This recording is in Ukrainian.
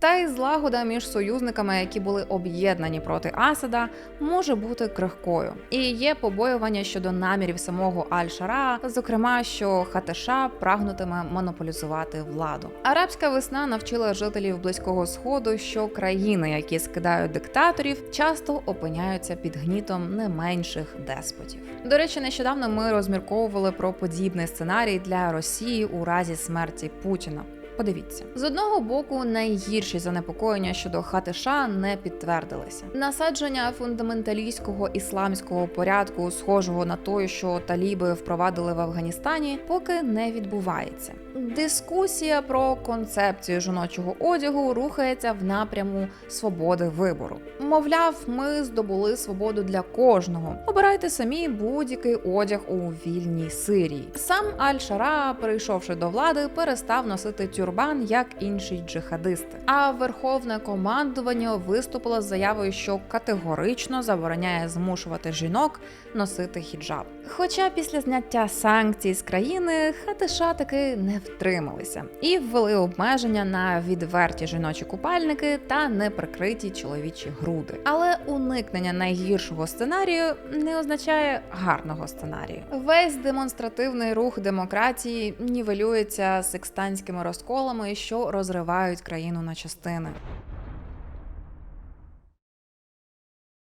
Та й злагода між союзниками, які були об'єднані проти Асада, може бути крихкою. І є побоювання щодо намірів самого Аль-Шара, зокрема, що ХТШ прагнутиме монополізувати владу. Арабська весна навчила жителів близького сходу, що країни, які скидають диктаторів, часто опиняються під гнітом не менших деспотів. До речі, нещодавно ми розмірковували про подібний сценарій для Росії у разі смерті Путіна. Подивіться, з одного боку, найгірші занепокоєння щодо ХТШ не підтвердилися. Насадження фундаменталістського ісламського порядку, схожого на той, що таліби впровадили в Афганістані, поки не відбувається. Дискусія про концепцію жіночого одягу рухається в напряму свободи вибору. Мовляв, ми здобули свободу для кожного. Обирайте самі будь-який одяг у вільній Сирії. Сам Аль-Шара, прийшовши до влади, перестав носити тюрбан як інші джихадисти. А верховне командування виступило з заявою, що категорично забороняє змушувати жінок носити хіджаб. Хоча після зняття санкцій з країни ХТШ таки не втрималися і ввели обмеження на відверті жіночі купальники та неприкриті чоловічі груди. Але уникнення найгіршого сценарію не означає гарного сценарію. Весь демонстративний рух демократії нівелюється секстанськими розколами, що розривають країну на частини.